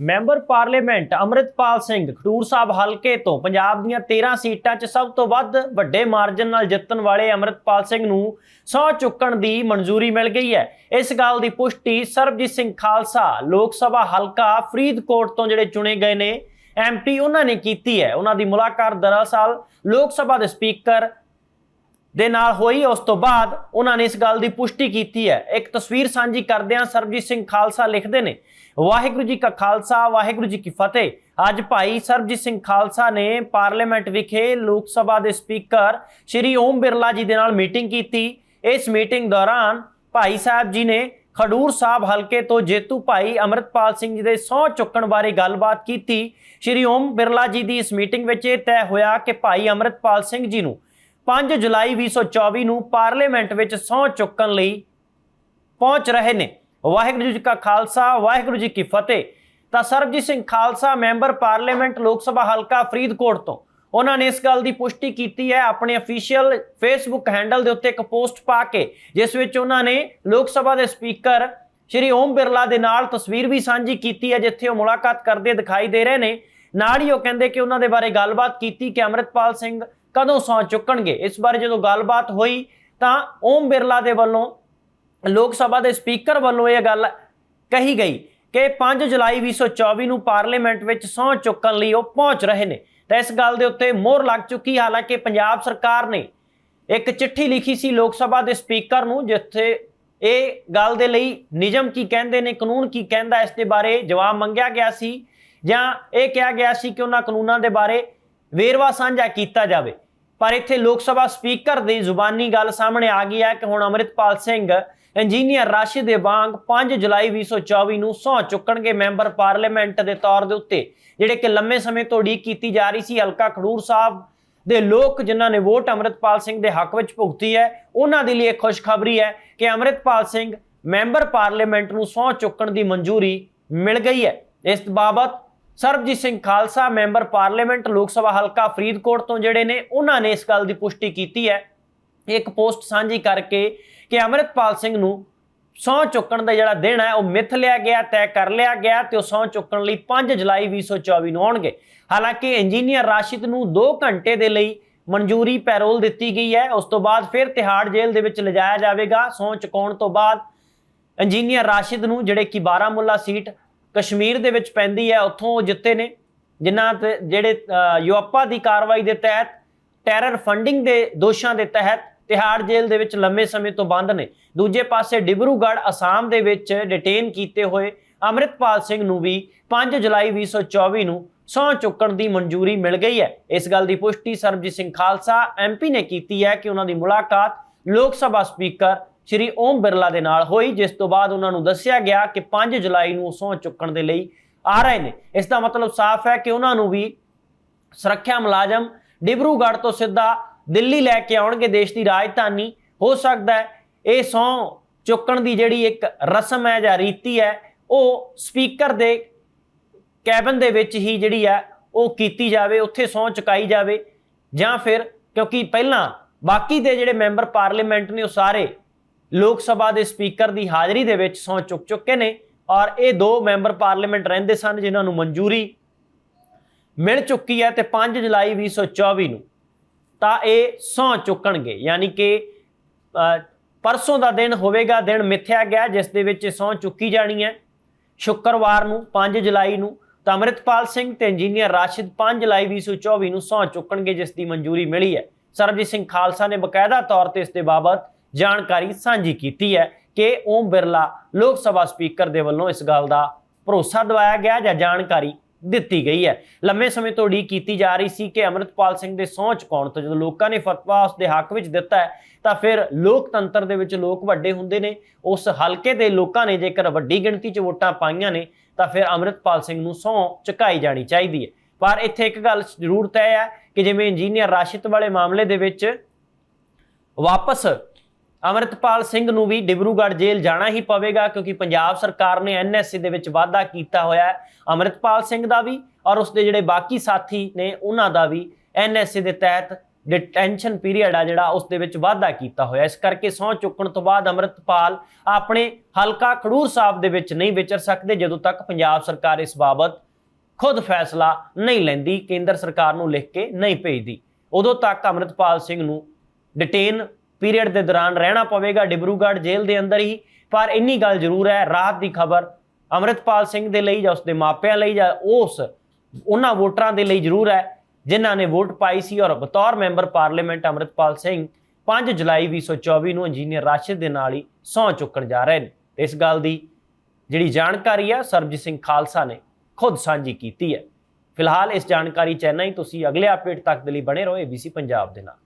Member parliament Amritpal Singh Khadoor Sahib ਹਲਕੇ ਤੋਂ ਪੰਜਾਬ ਦੀਆਂ 13 ਸੀਟਾਂ 'ਚ ਸਭ ਤੋਂ ਵੱਧ ਵੱਡੇ ਮਾਰਜਨ ਨਾਲ ਜਿੱਤਣ ਵਾਲੇ ਅਮਰਿਤਪਾਲ ਸਿੰਘ ਨੂੰ ਸਹੁੰ ਚੁੱਕਣ ਦੀ ਮਨਜ਼ੂਰੀ ਮਿਲ ਗਈ ਹੈ। ਇਸ ਗੱਲ ਦੀ ਪੁਸ਼ਟੀ ਸਰਬਜੀਤ ਸਿੰਘ ਖਾਲਸਾ ਲੋਕ ਸਭਾ ਹਲਕਾ ਫਰੀਦਕੋਟ ਤੋਂ ਜਿਹੜੇ ਚੁਣੇ ਗਏ ਨੇ ਐਮਪੀ ਉਹਨਾਂ ਨੇ ਕੀਤੀ ਹੈ। ਉਹਨਾਂ ਦੀ ਮੁਲਾਕਾਤ ਦਰਅਸਲ ਲੋਕ ਸਭਾ ਦੇ ਸਪੀਕਰ ਦੇ ਨਾਲ ਹੋਈ, ਉਸ ਤੋਂ ਬਾਅਦ ਉਹਨਾਂ ਨੇ ਇਸ ਗੱਲ ਦੀ ਪੁਸ਼ਟੀ ਕੀਤੀ ਹੈ। ਇੱਕ ਤਸਵੀਰ ਸਾਂਝੀ ਕਰਦਿਆਂ ਸਰਬਜੀਤ ਸਿੰਘ ਖਾਲਸਾ ਲਿਖਦੇ ਨੇ, ਵਾਹਿਗੁਰੂ ਜੀ ਕਾ ਖਾਲਸਾ, ਵਾਹਿਗੁਰੂ ਜੀ ਕੀ ਫਤਿਹ। ਅੱਜ ਭਾਈ ਸਰਬਜੀਤ ਸਿੰਘ ਖਾਲਸਾ ਨੇ ਪਾਰਲੀਮੈਂਟ ਵਿਖੇ ਲੋਕ ਸਭਾ ਦੇ ਸਪੀਕਰ ਸ਼੍ਰੀ ਓਮ ਬਿਰਲਾ ਜੀ ਦੇ ਨਾਲ ਮੀਟਿੰਗ ਕੀਤੀ। ਇਸ ਮੀਟਿੰਗ ਦੌਰਾਨ ਭਾਈ ਸਾਹਿਬ ਜੀ ਨੇ ਖਡੂਰ ਸਾਹਿਬ ਹਲਕੇ ਤੋਂ ਜੇਤੂ ਭਾਈ ਅਮਰਤਪਾਲ ਸਿੰਘ ਜੀ ਦੇ ਸਹੁੰ ਚੁੱਕਣ ਬਾਰੇ ਗੱਲਬਾਤ ਕੀਤੀ। ਸ਼੍ਰੀ ਓਮ ਬਿਰਲਾ ਜੀ ਦੀ ਇਸ ਮੀਟਿੰਗ ਵਿੱਚ ਇਹ ਤੈਅ ਹੋਇਆ ਕਿ ਭਾਈ ਅਮਰਤਪਾਲ ਸਿੰਘ ਜੀ ਨੂੰ 5 ਜੁਲਾਈ 2024 ਨੂੰ ਪਾਰਲੀਮੈਂਟ ਵਿੱਚ ਸਹੁੰ ਚੁੱਕਣ ਲਈ ਪਹੁੰਚ ਰਹੇ ਨੇ। ਵਾਹਿਗੁਰੂ ਜੀ ਕਾ ਖਾਲਸਾ, ਵਾਹਿਗੁਰੂ ਜੀ ਕੀ ਫਤਿਹ। ਤਾਂ ਸਰਬਜੀਤ ਸਿੰਘ ਖਾਲਸਾ, ਮੈਂਬਰ ਪਾਰਲੀਮੈਂਟ ਲੋਕ ਸਭਾ ਹਲਕਾ ਫਰੀਦਕੋਟ ਤੋਂ। ਉਹਨਾਂ ਨੇ ਇਸ ਗੱਲ ਦੀ ਪੁਸ਼ਟੀ ਕੀਤੀ ਹੈ, ਆਪਣੇ ਅਫੀਸ਼ੀਅਲ ਫੇਸਬੁੱਕ ਹੈਂਡਲ ਦੇ ਉੱਤੇ ਇੱਕ ਪੋਸਟ ਪਾ ਕੇ, ਜਿਸ ਵਿੱਚ ਉਹਨਾਂ ਨੇ ਲੋਕ ਸਭਾ ਦੇ ਸਪੀਕਰ ਸ਼੍ਰੀ ਓਮ ਬਿਰਲਾ ਦੇ ਨਾਲ ਤਸਵੀਰ ਵੀ ਸਾਂਝੀ ਕੀਤੀ ਹੈ, ਜਿੱਥੇ ਉਹ ਮੁਲਾਕਾਤ ਕਰਦੇ ਦਿਖਾਈ ਦੇ ਰਹੇ ਨੇ। ਨਾਲ ਹੀ ਉਹ ਕਹਿੰਦੇ ਕਿ ਉਹਨਾਂ ਦੇ ਬਾਰੇ ਗੱਲਬਾਤ ਕੀਤੀ ਕਿ ਅਮਰਿਤਪਾਲ ਸਿੰਘ ਕਦੋਂ ਸਹੁੰ ਚੁੱਕਣਗੇ? ਇਸ ਬਾਰੇ ਜਦੋਂ ਗੱਲਬਾਤ ਹੋਈ ਤਾਂ ਓਮ ਬਿਰਲਾ ਦੇ ਵੱਲੋਂ, ਲੋਕ ਸਭਾ ਦੇ ਸਪੀਕਰ ਵੱਲੋਂ ਇਹ ਗੱਲ ਕਹੀ ਗਈ ਕਿ 5 ਜੁਲਾਈ 2024 ਨੂੰ ਪਾਰਲੀਮੈਂਟ ਵਿੱਚ ਸਹੁੰ ਚੁੱਕਣ ਲਈ ਉਹ ਪਹੁੰਚ ਰਹੇ ਨੇ। ਤਾਂ ਇਸ ਗੱਲ ਦੇ ਉੱਤੇ ਮੋਹਰ ਲੱਗ ਚੁੱਕੀ ਹਾਲਾਂਕਿ ਪੰਜਾਬ ਸਰਕਾਰ ਨੇ ਇੱਕ ਚਿੱਠੀ ਲਿਖੀ ਸੀ ਲੋਕ ਸਭਾ ਦੇ ਸਪੀਕਰ ਨੂੰ, ਜਿੱਥੇ ਇਹ ਗੱਲ ਦੇ ਲਈ ਨਿਯਮ ਕੀ ਕਹਿੰਦੇ ਨੇ, ਕਾਨੂੰਨ ਕੀ ਕਹਿੰਦਾ, ਇਸ ਦੇ ਬਾਰੇ ਜਵਾਬ ਮੰਗਿਆ ਗਿਆ ਸੀ ਜਾਂ ਇਹ ਕਿਹਾ ਗਿਆ ਸੀ ਕਿ ਉਹਨਾਂ ਕਾਨੂੰਨਾਂ ਦੇ ਬਾਰੇ ਵੇਰਵਾ ਸਾਂਝਾ ਕੀਤਾ ਜਾਵੇ। ਪਰ ਇੱਥੇ ਲੋਕ ਸਭਾ ਸਪੀਕਰ ਦੀ ਜ਼ੁਬਾਨੀ ਗੱਲ ਸਾਹਮਣੇ ਆ ਗਈ ਹੈ ਕਿ ਹੁਣ ਅਮਰਿਤਪਾਲ ਸਿੰਘ, ਇੰਜੀਨੀਅਰ ਰਾਸ਼ੀ ਦੇ ਵਾਂਗ 5 ਜੁਲਾਈ 2024 ਨੂੰ ਸਹੁੰ ਚੁੱਕਣਗੇ ਮੈਂਬਰ ਪਾਰਲੀਮੈਂਟ ਦੇ ਤੌਰ ਦੇ ਉੱਤੇ, ਜਿਹੜੇ ਕਿ ਲੰਮੇ ਸਮੇਂ ਤੋਂ ਉਡੀਕ ਕੀਤੀ ਜਾ ਰਹੀ ਸੀ। ਹਲਕਾ ਖਡੂਰ ਸਾਹਿਬ ਦੇ ਲੋਕ ਜਿਨ੍ਹਾਂ ਨੇ ਵੋਟ ਅਮਰਿਤਪਾਲ ਸਿੰਘ ਦੇ ਹੱਕ ਵਿੱਚ ਭੁਗਤੀ ਹੈ, ਉਹਨਾਂ ਦੇ ਲਈ ਇੱਕ ਖੁਸ਼ਖਬਰੀ ਹੈ ਕਿ ਅਮਰਿਤਪਾਲ ਸਿੰਘ ਮੈਂਬਰ ਪਾਰਲੀਮੈਂਟ ਨੂੰ ਸਹੁੰ ਚੁੱਕਣ ਦੀ ਮਨਜ਼ੂਰੀ ਮਿਲ ਗਈ ਹੈ। ਇਸ ਬਾਬਤ ਸਰਬਜੀਤ ਸਿੰਘ ਖਾਲਸਾ, ਮੈਂਬਰ ਪਾਰਲੀਮੈਂਟ, ਲੋਕ ਸਭਾ ਹਲਕਾ ਫਰੀਦਕੋਟ ਤੋਂ ਜਿਹੜੇ ਨੇ, ਉਹਨਾਂ ਨੇ ਇਸ ਗੱਲ ਦੀ ਪੁਸ਼ਟੀ ਕੀਤੀ ਹੈ। ਇੱਕ ਪੋਸਟ ਸਾਂਝੀ ਕਰਕੇ ਕਿ ਅਮਰਿਤਪਾਲ ਸਿੰਘ ਨੂੰ ਸਹੁੰ ਚੁੱਕਣ ਦਾ ਜਿਹੜਾ ਦਿਨ ਹੈ, ਉਹ ਮਿੱਥ ਲਿਆ ਗਿਆ, ਤੈਅ ਕਰ ਲਿਆ ਗਿਆ ਤੇ ਉਹ ਸਹੁੰ ਚੁੱਕਣ ਲਈ 5 ਜੁਲਾਈ 2024 ਨੂੰ ਆਉਣਗੇ। ਹਾਲਾਂਕਿ ਇੰਜੀਨੀਅਰ ਰਾਸ਼ਿਦ ਨੂੰ 2 ਘੰਟੇ ਦੇ ਲਈ ਮਨਜ਼ੂਰੀ ਪੈਰੋਲ ਦਿੱਤੀ ਗਈ ਹੈ। ਉਸ ਤੋਂ ਬਾਅਦ ਫਿਰ ਤਿਹਾੜ ਜੇਲ੍ਹ ਦੇ ਵਿੱਚ ਲਿਜਾਇਆ ਜਾਵੇਗਾ। ਸਹੁੰ ਚੁਕਾਉਣ ਤੋਂ ਬਾਅਦ ਇੰਜੀਨੀਅਰ ਰਾਸ਼ਿਦ ਨੂੰ, ਜਿਹੜੇ ਕਿ ਬਾਰਾਮੁੱਲਾ ਸੀਟ ਕਸ਼ਮੀਰ ਦੇ ਵਿੱਚ ਪੈਂਦੀ ਹੈ ਉੱਥੋਂ ਉਹ ਜਿੱਤੇ ਨੇ ਜਿਨ੍ਹਾਂ ਤੇ ਜਿਹੜੇ ਅ, ਦੀ ਕਾਰਵਾਈ ਦੇ ਤਹਿਤ ਟੈਰਰ ਫੰਡਿੰਗ ਦੇ ਦੋਸ਼ਾਂ ਦੇ ਤਹਿਤ ਤਿਹਾੜ ਜੇਲ੍ਹ ਦੇ ਵਿੱਚ ਲੰਮੇ ਸਮੇਂ ਤੋਂ ਬੰਦ ਨੇ। ਦੂਜੇ ਪਾਸੇ ਡਿਬਰੂਗੜ੍ਹ ਅਸਾਮ ਦੇ ਵਿੱਚ ਡਿਟੇਨ ਕੀਤੇ ਹੋਏ ਅਮਰਿਤਪਾਲ ਸਿੰਘ ਨੂੰ ਵੀ 5 ਜੁਲਾਈ 2024 ਨੂੰ ਸਹੁੰ ਚੁੱਕਣ ਦੀ ਮਨਜ਼ੂਰੀ ਮਿਲ ਗਈ ਹੈ। ਇਸ ਗੱਲ ਦੀ ਪੁਸ਼ਟੀ ਸਰਬਜੀਤ ਸਿੰਘ ਖਾਲਸਾ ਐਮਪੀ ਨੇ ਕੀਤੀ ਹੈ ਕਿ ਉਹਨਾਂ ਦੀ ਮੁਲਾਕਾਤ ਲੋਕ ਸਭਾ ਸਪੀਕਰ ਸ਼੍ਰੀ ਓਮ ਬਿਰਲਾ ਦੇ ਨਾਲ ਹੋਈ, ਜਿਸ ਤੋਂ ਬਾਅਦ ਉਹਨਾਂ ਨੂੰ ਦੱਸਿਆ ਗਿਆ ਕਿ 5 ਜੁਲਾਈ ਨੂੰ ਉਹ ਸਹੁੰ ਚੁੱਕਣ ਦੇ ਲਈ ਆ ਰਹੇ ਨੇ। ਇਸ ਦਾ ਮਤਲਬ ਸਾਫ਼ ਹੈ ਕਿ ਉਹਨਾਂ ਨੂੰ ਵੀ ਸੁਰੱਖਿਆ ਮੁਲਾਜ਼ਮ ਡਿਬਰੂਗੜ੍ਹ ਤੋਂ ਸਿੱਧਾ ਦਿੱਲੀ ਲੈ ਕੇ ਆਉਣਗੇ। ਦੇਸ਼ ਦੀ ਰਾਜਧਾਨੀ ਹੋ ਸਕਦਾ ਹੈ। ਇਹ ਸਹੁੰ ਚੁੱਕਣ ਦੀ ਜਿਹੜੀ ਇੱਕ ਰਸਮ ਹੈ ਜਾਂ ਰੀਤੀ ਹੈ, ਉਹ ਸਪੀਕਰ ਦੇ ਕੈਬਨ ਦੇ ਵਿੱਚ ਹੀ ਜਿਹੜੀ ਹੈ, ਉਹ ਕੀਤੀ ਜਾਵੇ, ਉੱਥੇ ਸਹੁੰ ਚੁਕਾਈ ਜਾਵੇ ਜਾਂ ਫਿਰ ਕਿਉਂਕਿ ਪਹਿਲਾਂ ਬਾਕੀ ਦੇ ਜਿਹੜੇ ਮੈਂਬਰ ਪਾਰਲੀਮੈਂਟ ਨੇ, ਉਹ ਸਾਰੇ ਲੋਕ ਸਭਾ ਦੇ ਸਪੀਕਰ ਦੀ ਹਾਜ਼ਰੀ ਦੇ ਵਿੱਚ ਸਹੁੰ ਚੁੱਕ ਚੁੱਕੇ ਨੇ ਔਰ ਇਹ ਦੋ ਮੈਂਬਰ ਪਾਰਲੀਮੈਂਟ ਰਹਿੰਦੇ ਸਨ ਜਿਨ੍ਹਾਂ ਨੂੰ ਮਨਜ਼ੂਰੀ ਮਿਲ ਚੁੱਕੀ ਹੈ ਤੇ 5 ਜੁਲਾਈ 2024 ਨੂੰ। ਤਾਂ ਇਹ ਸਹੁੰ ਚੁੱਕਣਗੇ, ਯਾਨੀ ਕਿ ਪਰਸੋਂ ਦਾ ਦਿਨ ਹੋਵੇਗਾ, ਦਿਨ ਮਿੱਥਿਆ ਗਿਆ, ਜਿਸ ਦੇ ਵਿੱਚ ਇਹ ਸਹੁੰ ਚੁੱਕੀ ਜਾਣੀ ਹੈ। ਸ਼ੁੱਕਰਵਾਰ ਨੂੰ 5 ਜੁਲਾਈ ਨੂੰ ਤਾਂ ਅਮਰਿਤਪਾਲ ਸਿੰਘ ਤੇ ਇੰਜੀਨੀਅਰ ਰਾਸ਼ਿਦ 5 ਜੁਲਾਈ 2024 ਨੂੰ ਸਹੁੰ ਚੁੱਕਣਗੇ, ਜਿਸ ਦੀ ਮਨਜ਼ੂਰੀ ਮਿਲੀ ਹੈ। ਸਰਬਜੀਤ ਸਿੰਘ ਖਾਲਸਾ ਨੇ ਬਕਾਇਦਾ ਤੌਰ ਤੇ ਇਸ ਦੇ ਬਾਬਤ ਜਾਣਕਾਰੀ ਸਾਂਝੀ ਕੀਤੀ ਹੈ ਕਿ ਓਮ ਬਿਰਲਾ ਲੋਕ ਸਭਾ ਸਪੀਕਰ ਦੇ ਵੱਲੋਂ ਇਸ ਗੱਲ ਦਾ ਭਰੋਸਾ ਦਿਵਾਇਆ ਗਿਆ ਜਾਂ ਜਾਣਕਾਰੀ ਦਿੱਤੀ ਗਈ ਹੈ। ਲੰਮੇ ਸਮੇਂ ਤੋਂ ਉਡੀਕ ਕੀਤੀ ਜਾ ਰਹੀ ਸੀ ਕਿ ਅਮਰਿਤਪਾਲ ਸਿੰਘ ਦੇ ਸਹੁੰ ਚੁਕਾਉਣ ਤੋਂ ਜਦੋਂ ਲੋਕਾਂ ਨੇ ਫਤਵਾ ਉਸ ਦੇ ਹੱਕ ਵਿੱਚ ਦਿੱਤਾ ਹੈ, ਤਾਂ ਫਿਰ ਲੋਕਤੰਤਰ ਦੇ ਵਿੱਚ ਲੋਕ ਵੱਡੇ ਹੁੰਦੇ ਨੇ। ਉਸ ਹਲਕੇ ਦੇ ਲੋਕਾਂ ਨੇ ਜੇਕਰ ਵੱਡੀ ਗਿਣਤੀ 'ਚ ਵੋਟਾਂ ਪਾਈਆਂ ਨੇ, ਤਾਂ ਫਿਰ ਅਮਰਿਤਪਾਲ ਸਿੰਘ ਨੂੰ ਸਹੁੰ ਚੁਕਾਈ ਜਾਣੀ ਚਾਹੀਦੀ ਹੈ। ਪਰ ਇੱਥੇ ਇੱਕ ਗੱਲ ਜ਼ਰੂਰ ਤੈਅ ਹੈ ਕਿ ਜਿਵੇਂ ਇੰਜੀਨੀਅਰ ਰਾਸ਼ਿਤ ਵਾਲੇ ਮਾਮਲੇ ਦੇ ਵਿੱਚ ਵਾਪਸ ਅਮਰਿਤਪਾਲ ਸਿੰਘ ਨੂੰ ਵੀ ਡਿਬਰੂਗੜ੍ਹ ਜੇਲ੍ਹ ਜਾਣਾ ਹੀ ਪਵੇਗਾ ਕਿਉਂਕਿ ਪੰਜਾਬ ਸਰਕਾਰ ਨੇ ਐਨਐਸਸੀ ਦੇ ਵਿੱਚ ਵਾਅਦਾ ਕੀਤਾ ਹੋਇਆ ਹੈ। ਅਮਰਿਤਪਾਲ ਸਿੰਘ ਦਾ ਵੀ ਔਰ ਉਸਦੇ ਜਿਹੜੇ ਬਾਕੀ ਸਾਥੀ ਨੇ, ਉਹਨਾਂ ਦਾ ਵੀ ਐਨਐਸਸੀ ਦੇ ਤਹਿਤ ਡਿਟੈਂਸ਼ਨ ਪੀਰੀਅਡ ਆ ਜਿਹੜਾ ਉਸ ਦੇ ਵਿੱਚ ਵਾਧਾ ਕੀਤਾ ਹੋਇਆ ਇਸ ਕਰਕੇ ਸਹੁੰ ਚੁੱਕਣ ਤੋਂ ਬਾਅਦ ਅੰਮ੍ਰਿਤਪਾਲ ਆਪਣੇ ਹਲਕਾ ਖਡੂਰ ਸਾਹਿਬ ਦੇ ਵਿੱਚ ਨਹੀਂ ਵਿਚਰ ਸਕਦੇ, ਜਦੋਂ ਤੱਕ ਪੰਜਾਬ ਸਰਕਾਰ ਇਸ ਬਾਬਤ ਖੁਦ ਫੈਸਲਾ ਨਹੀਂ ਲੈਂਦੀ, ਕੇਂਦਰ ਸਰਕਾਰ ਨੂੰ ਲਿਖ ਕੇ ਨਹੀਂ ਭੇਜਦੀ। ਉਦੋਂ ਤੱਕ ਅੰਮ੍ਰਿਤਪਾਲ ਸਿੰਘ ਨੂੰ ਡਿਟੇਨ ਪੀਰੀਅਡ ਦੇ ਦੌਰਾਨ ਰਹਿਣਾ ਪਵੇਗਾ, ਡਿਬਰੂਗੜ੍ਹ ਜੇਲ੍ਹ ਦੇ ਅੰਦਰ ਹੀ। ਪਰ ਇੰਨੀ ਗੱਲ ਜ਼ਰੂਰ ਹੈ, ਰਾਤ ਦੀ ਖਬਰ ਅੰਮ੍ਰਿਤਪਾਲ ਸਿੰਘ ਦੇ ਲਈ ਜਾਂ ਉਸਦੇ ਮਾਪਿਆਂ ਲਈ ਜਾਂ ਉਸ ਉਹਨਾਂ ਵੋਟਰਾਂ ਦੇ ਲਈ ਜ਼ਰੂਰ ਹੈ, ਜਿਨ੍ਹਾਂ ਨੇ ਵੋਟ ਪਾਈ ਸੀ ਔਰ ਬਤੌਰ ਮੈਂਬਰ ਪਾਰਲੀਮੈਂਟ ਅੰਮ੍ਰਿਤਪਾਲ ਸਿੰਘ 5 ਜੁਲਾਈ 2024 ਨੂੰ ਇੰਜੀਨੀਅਰ ਰਾਸ਼ਿਦ ਦੇ ਨਾਲ ਹੀ ਸਹੁੰ ਚੁੱਕਣ ਜਾ ਰਹੇ ਨੇ। ਇਸ ਗੱਲ ਦੀ ਜਿਹੜੀ ਜਾਣਕਾਰੀ ਆ, ਸਰਬਜੀਤ ਸਿੰਘ ਖਾਲਸਾ ਨੇ ਖੁਦ ਸਾਂਝੀ ਕੀਤੀ ਹੈ। ਫਿਲਹਾਲ ਇਸ ਜਾਣਕਾਰੀ ਚੈਨਲ ਹੀ। ਤੁਸੀਂ ਅਗਲੇ ਅਪਡੇਟ ਤੱਕ ਦੇ ਲਈ ਬਣੇ ਰਹੋ ABC ਪੰਜਾਬ ਦੇ ਨਾਲ।